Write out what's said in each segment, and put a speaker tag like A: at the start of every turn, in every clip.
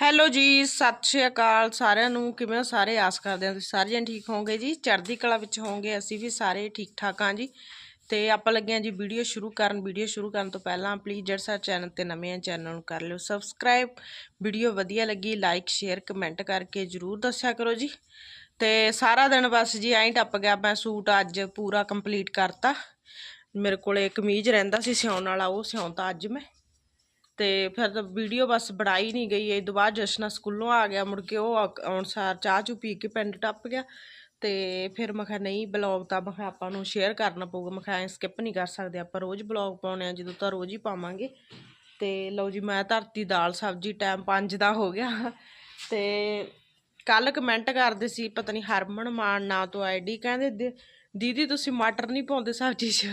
A: Hello ਜੀ, ਸਤਿ ਸ਼੍ਰੀ ਅਕਾਲ ਸਾਰਿਆਂ ਨੂੰ। ਕਿਵੇਂ ਹੋ ਸਾਰੇ? ਆਸ ਕਰਦੇ ਹਾਂ ਤੁਸੀਂ ਸਾਰੇ ਜਣ ਠੀਕ ਹੋਵੋਗੇ ਜੀ। ਚੜ੍ਹਦੀ ਕਲਾ ਵਿੱਚ ਹੋਵੋਗੇ, ਅਸੀਂ ਵੀ ਸਾਰੇ ਠੀਕ ਠਾਕ ਹਾਂ ਜੀ। ਤੇ ਆਪਾਂ ਲੱਗੇ ਹਾਂ ਜੀ ਵੀਡੀਓ ਸ਼ੁਰੂ ਕਰਨ। ਵੀਡੀਓ ਸ਼ੁਰੂ ਕਰਨ ਤੋਂ ਪਹਿਲਾਂ ਪਲੀਜ਼ ਜਿਹੜਾ ਸਾਡਾ ਚੈਨਲ ਤੇ ਨਵੇਂ ਆ, ਚੈਨਲ ਨੂੰ ਕਰ ਲਿਓ ਸਬਸਕ੍ਰਾਈਬ ਵੀਡੀਓ ਵਧੀਆ ਲੱਗੀ ਲਾਈਕ ਸ਼ੇਅਰ ਕਮੈਂਟ ਕਰਕੇ ਜਰੂਰ ਦੱਸਿਆ ਕਰੋ ਜੀ। ਤੇ ਸਾਰਾ ਦਿਨ ਬਸ ਜੀ ਐਂ ਟੱਪ ਗਿਆ ਮੈਂ ਸੂਟ ਅੱਜ ਪੂਰਾ ਕੰਪਲੀਟ ਕਰਤਾ। ਮੇਰੇ ਕੋਲੇ ਕਮੀਜ਼ ਰਹਿੰਦਾ ਸੀ ਸਿਉਣ ਵਾਲਾ, ਉਹ ਸਿਉਂਤਾ ਅੱਜ ਮੈਂ। ਤੇ ਫਿਰ ਤਾਂ ਵੀਡੀਓ ਬਸ ਬਣਾਈ ਨਹੀਂ ਗਈ। ਇਹ ਤੋਂ ਬਾਅਦ ਜਸ਼ਨਾ ਸਕੂਲੋਂ ਆ ਗਿਆ, ਮੁੜ ਕੇ ਉਹ ਆ- ਆਉਣ ਸਾਰ ਚਾਹ ਚੂ ਪੀ ਕੇ ਪਿੰਡ ਟੱਪ ਗਿਆ। ਤੇ ਫਿਰ ਮੈਂ ਕਿਹਾ, ਨਹੀਂ, ਬਲੌਗ ਤਾਂ ਮੈਂ ਕਿਹਾ ਆਪਾਂ ਨੂੰ ਸ਼ੇਅਰ ਕਰਨਾ ਪਊਗਾ। ਮੈਂ ਕਿਹਾ ਸਕਿਪ ਨਹੀਂ ਕਰ ਸਕਦੇ, ਆਪਾਂ ਰੋਜ਼ ਬਲੌਗ ਪਾਉਣੇ ਆ, ਜਦੋਂ ਤਾਂ ਰੋਜ਼ ਹੀ ਪਾਵਾਂਗੇ। ਤੇ ਲਓ ਜੀ, ਮੈਂ ਧਰਤੀ ਦਾਲ ਸਬਜੀ ਟਾਈਮ 5 ਦਾ ਹੋ ਗਿਆ। ਤੇ ਕੱਲ ਕਮੈਂਟ ਕਰਦੇ ਸੀ, ਪਤਾ ਨਹੀਂ ਹਰਮਨ ਮਾਨ ਨਾਂ ਤੋਂ ਆਈਡੀ ਕਹਿੰਦੇ ਦੀ- ਦੀਦੀ, ਤੁਸੀਂ ਮਟਰ ਨਹੀਂ ਪਾਉਂਦੇ ਸਬਜ਼ੀ 'ਚ।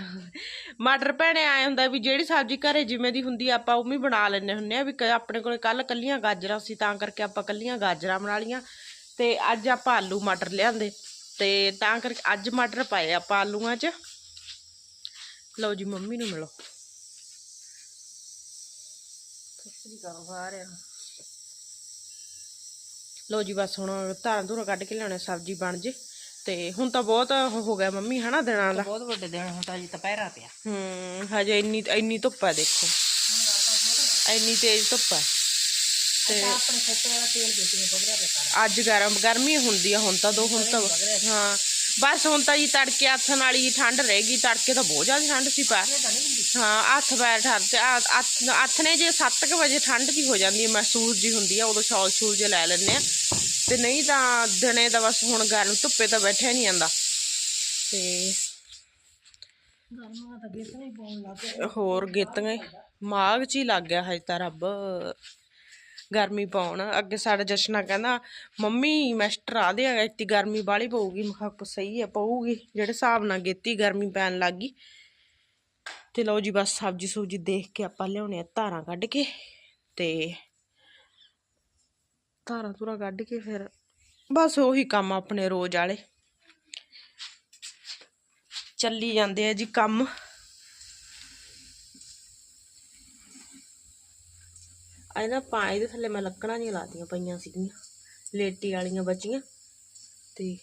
A: ਮਟਰ ਭੈਣੇ ਆਏ ਹੁੰਦਾ ਵੀ ਜਿਹੜੀ ਸਬਜ਼ੀ ਘਰੇ ਜਿਵੇਂ ਦੀ ਹੁੰਦੀ ਆਪਾਂ ਉਹ ਵੀ ਬਣਾ ਲੈਂਦੇ ਹੁੰਨੇ ਆ ਵੀ ਕ- ਆਪਣੇ ਕੋਲੇ ਕੱਲ ਕੱਲੀਆਂ ਗਾਜਰਾਂ ਸੀ, ਤਾਂ ਕਰਕੇ ਆਪਾਂ ਕੱਲੀਆਂ ਗਾਜਰਾਂ ਬਣਾ ਲੀਆਂ ਤੇ ਅੱਜ ਆਪਾਂ ਆਲੂ ਮਟਰ ਲਿਆਂਦੇ। ਤੇ ਤਾਂ ਕਰਕੇ ਅੱਜ ਮਟਰ ਪਾਏ ਆਪਾਂ ਆਲੂਆਂ 'ਚ। ਲਓ ਜੀ, ਮੰਮੀ ਨੂੰ ਮਿਲੋ। ਸਸਰੀ ਕਰੋ ਸਾਰਿਆਂ ਨੂੰ ਲਓ ਜੀ, ਬਸ ਹੁਣ ਧਾਰਾਂ ਧੂਰਾਂ ਕੱਢ ਕੇ ਲਿਆਉਣੇ ਸਬਜ਼ੀ ਬਣ ਜੇ। ਤੇ ਹੁਣ ਤਾਂ ਬਹੁਤ ਹੋ ਗਿਆ ਮੰਮੀ ਹਨਾ ਦਿਨਾਂ ਦਾ
B: ਬਹੁਤ ਵੱਡੇ ਦਿਨ ਹੁਣ ਤਾਂ ਜੀ ਦੁਪਹਿਰਾ ਪਿਆ।
A: ਹੂੰ ਹਜੇ ਇੰਨੀ ਇੰਨੀ ਧੁੱਪ ਆ ਦੇਖੋ। ਇੰਨੀ ਤੇਜ਼ ਧੁੱਪ ਆ। ਤੇ
B: ਆਪਣੇ ਖੇਤ ਵਾਲਾ ਤੇਲ ਦੇਖੀਏ ਬਗੜਿਆ ਪਿਆ ਸਾਰਾ?
A: ਅੱਜ ਗਰਮ ਗਰਮੀ ਹੁੰਦੀ ਆ ਹੁਣ ਤਾਂ ਦੋ ਹੁਣ ਤਾਂ ਹਾਂ। ਬਸ ਹੁਣ ਤਾਂ ਜੀ ਤੜਕੇ ਹੱਥ ਨਾਲ ਹੀ ਠੰਡ ਰਹੇਗੀ ਤੜਕੇ ਤਾਂ ਬਹੁਤ ਜ਼ਿਆਦਾ ਠੰਡ ਸੀ ਪਾ ਹਾਂ ਹੱਥ ਪੈਰ ਠਰ ਤੇ ਹੱਥ ਨੇ ਜੇ 7 ਵਜੇ ਠੰਡ ਜੀ ਹੋ ਜਾਂਦੀ ਹੈ ਮਹਿਸੂਸ ਜੀ ਹੁੰਦੀ ਆ ਉਦੋਂ ਸ਼ਾਲ ਸ਼ੂਲ ਜੇ ਲੈ ਲੈਂਦੇ ਆ। ਤੇ ਨਹੀਂ ਤਾਂ ਦਿਨੇ ਤਾਂ ਬਸ ਹੁਣ ਗਰਮ ਧੁੱਪੇ ਤਾਂ ਬੈਠਿਆ ਨਹੀਂ ਜਾਂਦਾ। ਤੇ
B: ਗਰਮਾਂ ਤਾਂ ਗੇਤ ਨਹੀਂ
A: ਹੋਰ ਗੇਤੀਆਂ ਮਾਗ ਚ ਹੀ ਲੱਗ ਗਿਆ ਹਜੇ ਤਾਂ ਰੱਬ ਗਰਮੀ ਪਾਉਣ। ਅੱਗੇ ਸਾਡਾ ਜਸ਼ਨਾ ਕਹਿੰਦਾ, ਮੰਮੀ, ਮੈਸਟਰ ਆ ਦੇ ਇੱਤੀ ਗਰਮੀ ਬਾਲੀ ਪਊਗੀ। ਮੈਂ ਕਿਹਾ ਸਹੀ ਹੈ ਪਊਗੀ। ਜਿਹੜੇ ਹਿਸਾਬ ਨਾਲ ਗੇਤੀ ਗਰਮੀ ਪੈਣ ਲੱਗ ਗਈ। ਤੇ ਲਓ ਜੀ ਬਸ ਸਬਜੀ ਸੁਬਜੀ ਦੇਖ ਕੇ ਆਪਾਂ ਲਿਆਉਣੇ ਆ ਧਾਰਾਂ ਕੱਢ ਕੇ ਤੇ ਧਾਰਾਂ ਧੁਰਾਂ ਕੱਢ ਕੇ ਫਿਰ ਬਸ ਉਹੀ ਕੰਮ ਆਪਣੇ ਰੋਜ਼ ਵਾਲੇ। ਚੱਲੀ ਜਾਂਦੇ ਆ ਜੀ ਕੰਮ। ਆਏ ਨਾ ਪਾ ਇਹਦੇ ਥੱਲੇ ਮੈਂ ਲੱਕੜਾਂ ਨਹੀਂ ਲਾਤੀਆਂ ਪਈਆਂ ਸੀਗੀਆਂ, ਲੇਟੀ ਵਾਲੀਆਂ ਬਚੀਆਂ ਤੇ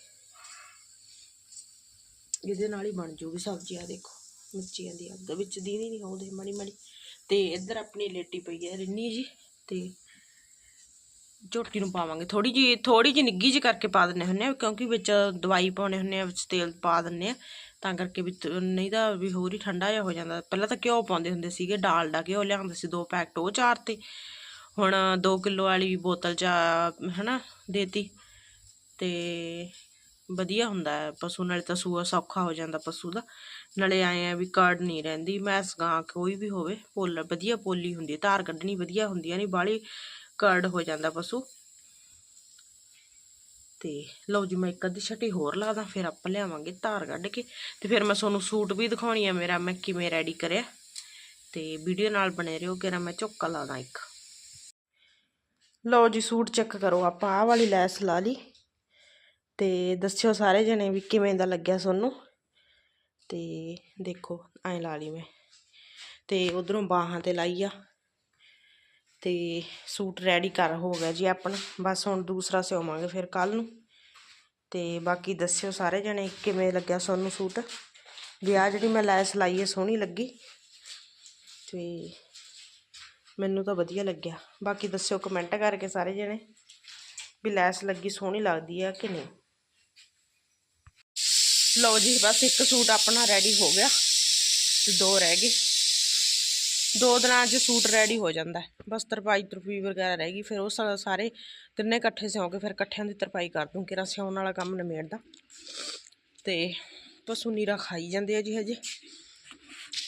A: ਇਹਦੇ ਨਾਲ ਹੀ ਬਣ ਜੂਗੀ ਸਬਜ਼ੀ। ਆ ਦੇਖੋ, ਮਿਰਚੀਆਂ ਦੀ ਅੱਗ ਵਿੱਚ ਦੀ ਨਹੀਂ ਆਉਂਦੇ ਮੜੀ ਮੜੀ ਤੇ ਇੱਧਰ ਆਪਣੀ ਲੇਟੀ ਪਈ ਹੈ ਰਿੰਨੀ ਜੀ ਤੇ ਝੋਟੀ ਨੂੰ ਪਾਵਾਂਗੇ। ਥੋੜੀ ਜੀ ਥੋੜੀ ਜੀ ਨਿੱਗੀ ਜੀ ਕਰਕੇ ਪਾ ਦਿੰਨੇ ਹੁੰਨੇ ਆ, ਕਿਉਂਕਿ ਵਿੱਚ ਦਵਾਈ ਪਾਉਣੇ ਹੁੰਨੇ ਆ, ਵਿੱਚ ਤੇਲ ਪਾ ਦਿੰਨੇ ਆ। ਤਾਂ ਕਰਕੇ ਵੀ ਨਹੀਂ ਤਾਂ ਵੀ ਹੋਰ ਹੀ ਠੰਡਾ ਜਿਹਾ ਹੋ ਜਾਂਦਾ। ਪਹਿਲਾਂ ਤਾਂ ਘਿਓ ਪਾਉਂਦੇ ਹੁੰਦੇ ਸੀਗੇ ਡਾਲਡਾ ਘਿਓ ਲਿਆਉਂਦੇ ਸੀ, ਦੋ ਪੈਕਟ ਉਹ ਚਾਰ ਤੇ। ਹੁਣ 2 ਕਿਲੋ ਵਾਲੀ ਬੋਤਲ ਚ, ਹਨਾ, ਦੇਤੀ। ਤੇ ਵਧੀਆ ਹੁੰਦਾ ਹੈ, ਪਸ਼ੂ ਨਾਲੇ ਤਾਂ ਸੂਆ ਸੌਖਾ ਹੋ ਜਾਂਦਾ ਪਸ਼ੂ ਦਾ। ਨਾਲੇ ਆਏ ਆ ਵੀ ਕਰਡ ਨਹੀਂ ਰਹਿੰਦੀ, ਮੈਸ ਗਾਂ ਕੋਈ ਵੀ ਹੋਵੇ, ਪੋਲ, ਵਧੀਆ ਪੋਲੀ ਹੁੰਦੀ ਧਾਰ ਕੱਢਣੀ ਵਧੀਆ ਹੁੰਦੀ ਹੈ, ਨਹੀਂ ਬਾਹਲੀ ਕਰਡ ਹੋ ਜਾਂਦਾ ਪਸ਼ੂ। ਤੇ ਲਓ ਜੀ, ਮੈਂ ਇੱਕ ਅੱਧੀ ਛਟੀ ਹੋਰ ਲਾ ਦਾਂ, ਫਿਰ ਆਪਾਂ ਲਿਆਵਾਂਗੇ ਧਾਰ ਕੱਢ ਕੇ। ਤੇ ਫਿਰ ਮੈਂ ਤੁਹਾਨੂੰ ਸੂਟ ਵੀ ਦਿਖਾਉਣੀ ਆ ਮੇਰਾ, ਮੈਂ ਕਿਵੇਂ ਰੈਡੀ ਕਰਿਆ। ਤੇ ਵੀਡੀਓ ਨਾਲ ਬਣੇ ਰਹੋ ਕਿ ਮੈਂ ਝੋਕਾ ਲਾ ਦਾਂ ਇੱਕ। ਲਓ ਜੀ, ਸੂਟ ਚੈੱਕ ਕਰੋ, ਆਪਾਂ ਆਹ ਵਾਲੀ ਲੈਸ ਲਾ ਲਈ। ਤੇ ਦੱਸਿਓ ਸਾਰੇ ਜਣੇ ਵੀ ਕਿਵੇਂ ਦਾ ਲੱਗਿਆ ਤੁਹਾਨੂੰ ਤੇ ਦੇਖੋ, ਐਂ ਲਾ ਲਈ ਮੈਂ। ਤੇ ਉਧਰੋਂ ਬਾਹਾਂ ਤੇ ਲਾਈ ਆ। ਤੇ ਸੂਟ ਰੈਡੀ ਕਰ ਹੋ ਗਿਆ ਜੀ ਆਪਣਾ। ਬਸ ਹੁਣ ਦੂਸਰਾ ਸਿਉਵਾਂਗੇ ਫਿਰ ਕੱਲ ਨੂੰ। ਤੇ ਬਾਕੀ ਦੱਸਿਓ ਸਾਰੇ ਜਣੇ ਕਿਵੇਂ ਲੱਗਿਆ ਤੁਹਾਨੂੰ ਸੂਟ? ਵੀ ਆ ਜਿਹੜੀ ਮੈਂ ਲੈਸ ਲਾਈ ਹੈ ਸੋਹਣੀ ਲੱਗੀ। ਤੇ ਮੈਨੂੰ ਤਾਂ ਵਧੀਆ ਲੱਗਿਆ। ਬਾਕੀ ਦੱਸਿਓ ਕਮੈਂਟ ਕਰਕੇ ਸਾਰੇ ਜਣੇ ਵੀ ਲੈਸ ਲੱਗੀ, ਸੋਹਣੀ ਲੱਗਦੀ ਆ ਕਿ ਨਹੀਂ? ਲਓ ਜੀ, ਬਸ ਇੱਕ ਸੂਟ ਆਪਣਾ ਰੈਡੀ ਹੋ ਗਿਆ ਤੇ ਦੋ ਰਹਿ ਗਏ। ਦੋ ਦਿਨਾਂ 'ਚ ਸੂਟ ਰੈਡੀ ਹੋ ਜਾਂਦਾ ਬਸ ਤਰਪਾਈ ਤਰਪੀ ਵਗੈਰਾ ਰਹਿ ਗਈ, ਫਿਰ ਉਹ ਸਾਰੇ ਤਿੰਨੇ ਇਕੱਠੇ ਸਿਉਂ ਕੇ ਫਿਰ ਇਕੱਠਿਆਂ ਦੀ ਤਰਪਾਈ ਕਰ ਦੂੰ ਕਿਰਾ ਸਿਉਣ ਵਾਲਾ ਕੰਮ ਨਿਮੇੜਦਾ। ਤੇ ਪਸ਼ੂ ਨੀਰਾ ਖਾਈ ਜਾਂਦੇ ਆ ਜੀ ਹਜੇ।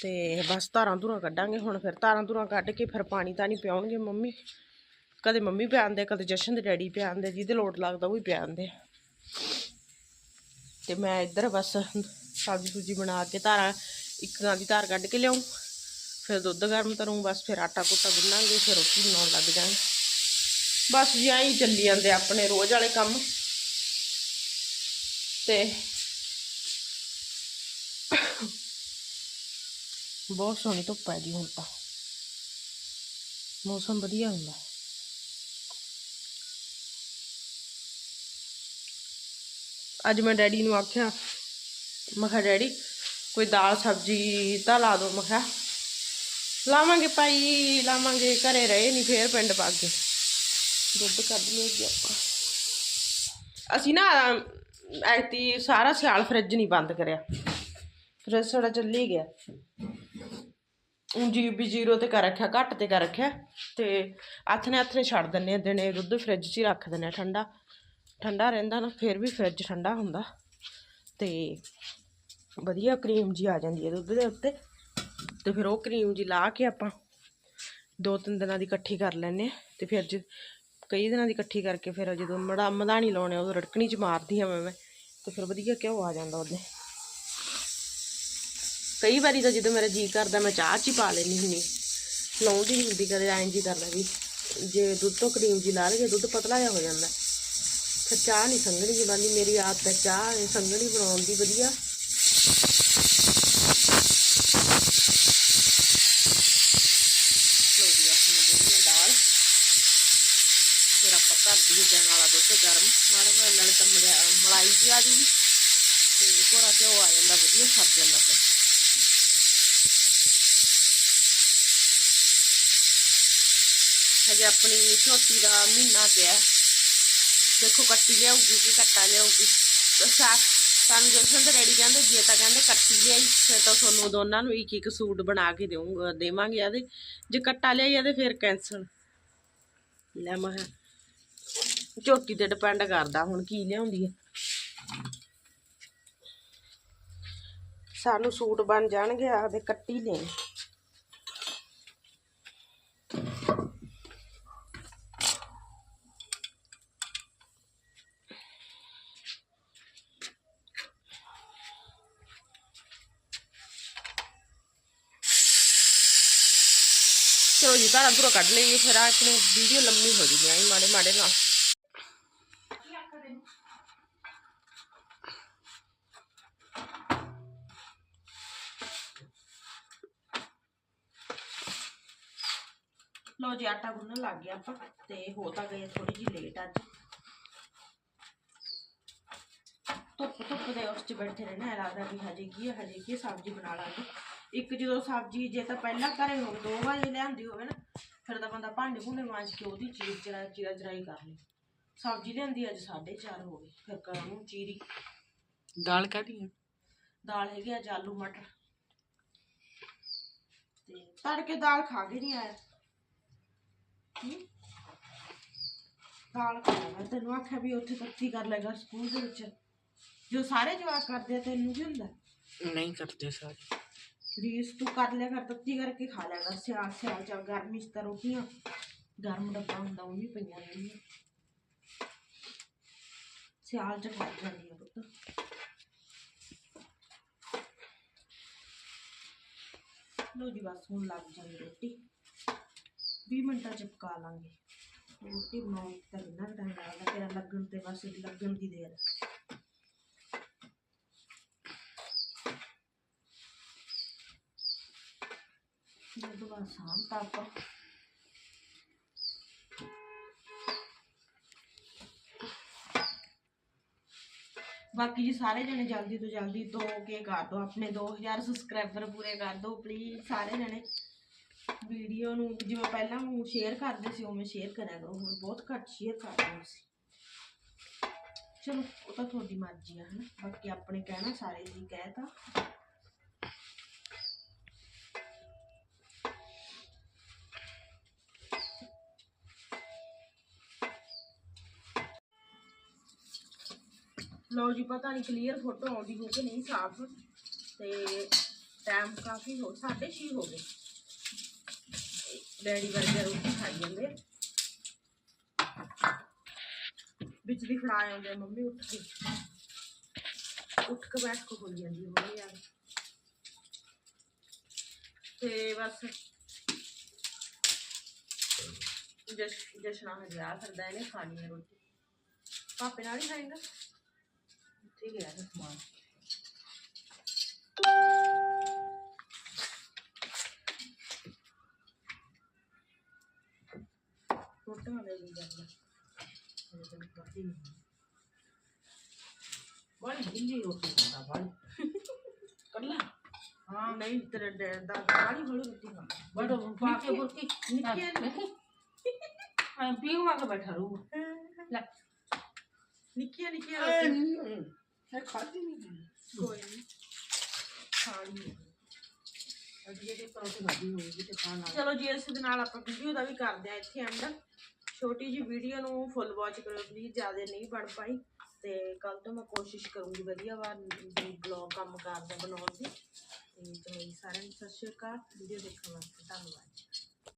A: ਤੇ ਬਸ ਧਾਰਾਂ ਧੁਰਾਂ ਕੱਢਾਂਗੇ, ਹੁਣ ਫਿਰ ਧਾਰਾਂ ਧੁਰਾਂ ਕੱਢ ਕੇ ਫਿਰ ਪਾਣੀ ਤਾਂ ਨਹੀਂ ਪਿਆਉਣਗੇ ਮੰਮੀ। ਕਦੇ ਮੰਮੀ ਪਿਆਉਂਦੇ ਕਦੇ ਜਸ਼ਨ ਦੇ ਡੈਡੀ ਪਿਆਉਂਦੇ ਜਿਹਦੇ ਲੋਟ ਲੱਗਦਾ ਉਹ ਹੀ ਪਿਆਉਂਦੇ ਤੇ ਮੈਂ ਇੱਧਰ ਬਸ ਸਬਜ਼ੀ ਸੁਜੀ ਬਣਾ ਕੇ ਧਾਰਾਂ, ਇੱਕ ਗਾਂ ਦੀ ਧਾਰ ਕੱਢ ਕੇ ਲਿਆਉਂ ਫਿਰ ਦੁੱਧ ਗਰਮ ਕਰੂੰ, ਬਸ ਫਿਰ ਆਟਾ ਕੁੱਟਾ ਗੁੰਨਾਂਗੇ, ਫਿਰ ਰੋਟੀ ਬਣਾਉਣ ਲੱਗ ਜਾਾਂਗੇ ਬਸ ਜੀ ਐਂ ਚੱਲੀ ਜਾਂਦੇ ਆਪਣੇ ਰੋਜ਼ ਵਾਲੇ ਕੰਮ। ਤੇ ਬਹੁਤ ਸੋਹਣੀ ਧੁੱਪ ਹੈ ਜੀ ਹੁਣ ਤਾਂ। ਮੌਸਮ ਵਧੀਆ ਹੁੰਦਾ। ਅੱਜ ਮੈਂ ਡੈਡੀ ਨੂੰ ਆਖਿਆ, ਮੈਂ ਕਿਹਾ, ਡੈਡੀ, ਕੋਈ ਦਾਲ ਸਬਜ਼ੀ ਤਾਂ ਲਾ ਦੋ ਮੈਂ ਕਿਹਾ ਲਾਵਾਂਗੇ ਭਾਈ ਲਾਵਾਂਗੇ ਘਰੇ ਰਹੇ ਨਹੀਂ ਫੇਰ ਪਿੰਡ ਪਾ ਕੇ। ਦੁੱਧ ਕੱਢ ਲਿਆਈ ਆਪਾਂ। ਅਸੀਂ ਨਾ ਐਤੀ ਸਾਰਾ ਸਿਆਲ ਫਰਿੱਜ ਨਹੀਂ ਬੰਦ ਕਰਿਆ। ਫਰਿੱਜ ਸਾਡਾ ਚੱਲੀ ਗਿਆ। ਉਂਜੀ ਵੀ ਜ਼ੀਰੋ ਤੇ ਕਰ ਰੱਖਿਆ ਘੱਟ ਤੇ ਕਰ ਰੱਖਿਆ। ਤੇ ਹੱਥ ਨੇ ਹੱਥ ਨੇ ਛੱਡ ਦਿੰਨੇ ਆ ਦਿਨੇ ਦੁੱਧ ਫਰਿੱਜ 'ਚ ਹੀ ਰੱਖ ਦਿੰਨੇ ਆ ਠੰਡਾ। ਠੰਡਾ ਰਹਿੰਦਾ ਨਾ ਫਿਰ ਵੀ ਫਰਿੱਜ ਠੰਡਾ ਹੁੰਦਾ। ਤੇ ਵਧੀਆ ਕਰੀਮ ਜੀ ਆ ਜਾਂਦੀ ਹੈ ਦੁੱਧ ਦੇ ਉੱਤੇ। ਤੇ ਫਿਰ ਉਹ ਕਰੀਮ ਜੀ ਲਾ ਕੇ ਆਪਾਂ ਦੋ ਤਿੰਨ ਦਿਨਾਂ ਦੀ ਇਕੱਠੀ ਕਰ ਲੈਨੇ ਆ ਤੇ ਫਿਰ ਜੇ ਕਈ ਦਿਨਾਂ ਦੀ ਇਕੱਠੀ ਕਰਕੇ ਫਿਰ ਜਦੋਂ ਮੜਾ ਮਧਾਣੀ ਲਾਉਣੇ ਉਦੋਂ ਰੜਕਣੀ ਚ ਮਾਰਦੀ ਆ ਮੈਂ ਮੈਂ ਤੇ ਫਿਰ ਵਧੀਆ ਘਿਓ ਆ ਜਾਂਦਾ ਉਹਦੇ। ਕਈ ਵਾਰੀ ਤਾਂ ਜਦੋਂ ਮੇਰਾ ਜੀ ਕਰਦਾ ਮੈਂ ਚਾਹ ਚ ਹੀ ਪਾ ਲੈਣੀ ਹੁੰਦੀ, ਲਾਉਂਦੀ ਹੁੰਦੀ ਕਦੇ, ਐਂ ਜੀ ਕਰਦਾ ਵੀ ਜੇ ਦੁੱਧ ਤੋਂ ਕਰੀਮ ਜੀ ਲਾ ਲਈਏ, ਦੁੱਧ ਪਤਲਾ ਜਿਹਾ ਹੋ ਜਾਂਦਾ। ਫਿਰ ਚਾਹ ਨਹੀਂ ਸੰਘਣੀ ਜੀ ਬਣਦੀ, ਮੇਰੀ ਆਦਤ ਹੈ ਚਾਹ ਸੰਘਣੀ ਬਣਾਉਣ ਦੀ ਵਧੀਆ ਲਓ ਜੀ ਅਸੀਂ ਮੰਦੇ ਦਾਲ ਫਿਰ ਆਪਾਂ ਧਰ ਦਈਏ ਜਨ ਵਾਲਾ ਗਰਮ, ਮਾੜਾ ਮਾੜਾ ਨਾਲ ਤਾਂ ਮਲਾਈ ਜੀ ਆ ਜੂਗੀ। ਤੇ ਕੋਰਾ ਘਿਓ ਆ ਜਾਂਦਾ, ਵਧੀਆ ਸਰ ਜਾਂਦਾ ਫਿਰ। ਹਜੇ ਆਪਣੀ ਝੋਟੀ ਦਾ ਮਹੀਨਾ ਪਿਆ। ਦੇਖੋ ਕੱਟੀ ਲਿਆਉਗੀ ਕਿ ਕੱਟਾ ਲਿਆਉਗੀ ਸਾ ਸਾਨੂੰ ਜਸ਼ਨ ਤੇ ਰੈਡੀ ਕਹਿੰਦੇ, ਜੇ ਤਾਂ ਕਹਿੰਦੇ ਕੱਟੀ ਲਿਆਈ, ਫਿਰ ਤਾਂ ਤੁਹਾਨੂੰ ਦੋਨਾਂ ਨੂੰ ਇੱਕ ਇੱਕ ਸੂਟ ਬਣਾ ਕੇ ਦੇਵਾਂਗੇ ਦੇਵਾਂਗੇ ਜੇ ਕੱਟਾ ਲਿਆਈ ਇਹਦੇ ਫਿਰ ਕੈਂਸਲ ਲੈ ਮੈਂ ਝੋਟੀ ਤੇ ਡਿਪੈਂਡ ਕਰਦਾ ਹੁਣ ਕੀ ਲਿਆਉਂਦੀ ਹੈ ਸਾਨੂੰ ਸੂਟ ਬਣ ਜਾਣਗੇ ਆਦੇ ਕੱਟੀ ਲੈਣੇ। ਚਲੋ ਜੀ ਘਰ ਅੰਦਰੋਂ ਕੱਢ ਲਈਏ, ਫਿਰ ਆ ਆਪਣੀ ਵੀਡੀਓ ਲੰਮੀ ਹੋ ਜੂਗੀ ਆਈ ਮਾੜੇ ਮਾੜੇ ਨਾਲ। ਲੋ ਜੀ ਆਟਾ ਗੁੰਨਣ ਲੱਗ ਗਿਆ ਆਪਾਂ ਤੇ ਹੋ ਤਾਂ ਗਏ ਥੋੜੀ ਜਿਹੀ ਲੇਟ ਅੱਜ। ਧੁੱਪ ਧੁੱਪ ਦੇ ਉਸ 'ਚ ਬੈਠੇ ਰਹਿਣਾ ਲੱਗਦਾ ਵੀ ਹਜੇ ਕੀ ਹੈ ਹਜੇ ਕੀ ਸਬਜ਼ੀ ਬਣਾ ਲਾਂਗੇ। ਇੱਕ ਜਦੋਂ ਸਬਜ਼ੀ ਜੇ ਤਾਂ ਪਹਿਲਾਂ ਘਰੇ ਹੋਵੇ ਦੋ ਵਾਰੀ ਲਿਆਂਦੀ ਹੋਵੇ ਨਾ ਫਿਰ ਤਾਂ ਬੰਦਾ ਭਾਂਡੇ ਭੁੰਡੇ ਮਾਂਜ ਕੇ ਉਹਦੀ ਚੀਰ ਚਰਾ ਚੀਰਾ ਚਰਾਈ ਕਰ ਲੇ। ਸਬਜ਼ੀ ਲਿਆਂਦੀ ਅੱਜ 4:30 ਹੋ ਗਏ ਫਿਰ ਕਰਾਂਗੇ ਚੀਰੀ।
B: ਦਾਲ ਕਾਹਦੀ ਹੈ
A: ਦਾਲ ਹੈਗੀ ਅੱਜ ਆਲੂ ਮਟਰ। ਤੇ ਤੜਕੇ ਦਾਲ ਖਾ ਕੇ ਨਹੀਂ ਆਇਆ। ਹੂੰ? ਦਾਲ ਖਾ ਮੈਂ ਤੈਨੂੰ ਆਖਿਆ ਵੀ ਉੱਥੇ ਤੱਤੀ ਕਰ ਲੈਗਾ ਸਕੂਲ ਦੇ ਵਿੱਚ। ਜੋ ਸਾਰੇ ਜਵਾਕ ਕਰਦੇ ਆ ਤੈਨੂੰ ਕੀ ਹੁੰਦਾ?
B: ਨਹੀਂ ਕਰਦੇ ਸਾਰੇ।
A: ਰੀਸ ਤੂੰ ਕਰ ਲਿਆ ਕਰ ਤੱਤੀ ਕਰਕੇ ਖਾ ਲਿਆ ਕਰ ਸਿਆਲ ਸਿਆਲ ਚ ਗਰਮੀ ਚ ਤਾਂ ਰੋਟੀਆਂ ਗਰਮ ਡੱਬਾ ਹੁੰਦਾ ਉਹ ਵੀ ਪਈਆਂ ਰਹਿੰਦੀਆਂ। ਸਿਆਲ ਚ ਖਾ ਜਾਂਦੀ ਆ ਪੁੱਤ। ਲੋ ਜੀ ਬਸ ਹੁਣ ਲੱਗ ਜਾਣੀ ਰੋਟੀ। 20 ਮਿੰਟਾਂ ਚ ਪਕਾ ਲਾਂਗੇ। ਰੋਟੀ ਬਣਾਉਣ ਤੇ ਕਿੰਨਾ ਟਾਈਮ ਲੱਗਦਾ, ਤੇਰਾ ਲੱਗਣ ਤੇ ਬਸ ਲੱਗਣ ਦੀ ਦੇਰ ਜਦੋਂ ਬਸ ਸ਼ਾਮ ਤੱਕ ਬਾਕੀ ਜੀ ਸਾਰੇ ਜਣੇ ਜਲਦੀ ਤੋਂ ਜਲਦੀ ਦੋ ਕੇ ਕਰ ਦਿਓ ਆਪਣੇ 2000 ਸਬਸਕ੍ਰਾਈਬਰ ਪੂਰੇ ਕਰ ਦਿਓ ਪਲੀਜ਼ ਸਾਰੇ ਜਣੇ। ਵੀਡੀਓ ਨੂੰ ਜਿਵੇਂ ਪਹਿਲਾਂ ਨੂੰ ਸ਼ੇਅਰ ਕਰਦੇ ਸੀ, ਉਵੇਂ ਸ਼ੇਅਰ ਕਰਿਆ ਕਰੋ। ਹੁਣ ਬਹੁਤ ਘੱਟ ਸ਼ੇਅਰ ਕਰਦੇ ਹੋ ਤੁਸੀਂ। ਚਲੋ, ਉਹ ਤਾਂ ਤੁਹਾਡੀ ਮਰਜ਼ੀ ਆ, ਹਨਾ? ਬਾਕੀ ਆਪਣੇ ਕਹਿਣਾ, ਸਾਰੇ ਜੀ ਕਹਿ ਲਓ ਜੀ, ਪਤਾ ਨਹੀਂ ਕਲੀਅਰ ਫੋਟੋ ਆਉਂਦੀ ਹੋ ਕਿ ਨਹੀਂ ਸਾਫ਼। ਤੇ ਟਾਈਮ ਕਾਫੀ ਹੋ ਸਾਢੇ ਛੇ ਹੋ ਗਏ। ਡੈਡੀ ਵਰਗੇ ਰੋਟੀ ਖਾਈ ਜਾਂਦੇ ਵਿੱਚ ਦੀ ਫੜਾ ਆਉਂਦੇ ਆ, ਮੰਮੀ ਉੱਠ ਕੇ। ਉੱਠ ਕੇ ਬੈਠ ਕੇ ਬੋਲ ਜਾਂਦੀ ਹੈ ਮੰਮੀ ਯਾਰ ਤੇ ਬਸ। ਜਸ, ਜਸ਼ਨਾ ਹਜਾ ਕਰਦਾ ਇਹਨੇ ਖਾਣੀ ਹੈ ਰੋਟੀ। ਪਾਪੇ ਨਾਲ ਹੀ ਖਾਏਗਾ? ਠੀਕ ਹੈ ਸਮਾਨ ਰੋਟੀ ਵਾਲੇ ਵੀ ਕਰਨਾ ਹਜੇ ਤੱਕ ਕਾਫੀ ਨਹੀਂ
C: ਬੜੀ ਢਿੱਲੀ ਰੋਟੀ ਖਾਂਦਾ ਬੜੀ
B: ਕੱਲਾ
A: ਨਿੱਕੀਆਂ ਨਿੱਕੀਆਂ ਨਿੱਕੀਆਂ
B: ਖਾਦੀ ਨਹੀਂ
A: ਕੋਈ ਨਹੀਂ ਖਾਣੀ
C: ਅਜੇ ਦੇ ਪਰੌਂਠੀ ਖਾਦੀ ਹੋਏਗੀ ਤੇ ਖਾਣ ਨਾਲ
A: ਚਲੋ ਜੀ, ਇਸ ਦੇ ਨਾਲ ਆਪਾਂ ਵੀਡੀਓ ਦਾ ਵੀ ਕਰਦੇ ਆ ਇੱਥੇ ਐਂਡ ਛੋਟੀ ਜੀ ਵੀਡੀਓ ਨੂੰ ਫੁੱਲ ਵਾਚ ਕਰਿਓ ਪਲੀਜ਼ ਜ਼ਿਆਦਾ ਨਹੀਂ ਬਣ ਪਾਈ। ਤੇ ਕੱਲ ਤੋਂ ਮੈਂ ਕੋਸ਼ਿਸ਼ ਕਰੂੰਗੀ ਵਧੀਆ ਵਾਰ ਬਲੌਗ ਕੰਮ ਕਰਦੇ ਬਣਾਉਣ ਦੀ। ਤੇ ਚਲੋ ਜੀ, ਸਾਰਿਆਂ ਨੂੰ ਸਤਿ ਸ਼੍ਰੀ ਅਕਾਲ, ਵੀਡੀਓ ਦੇਖਣ ਵਾਸਤੇ ਧੰਨਵਾਦ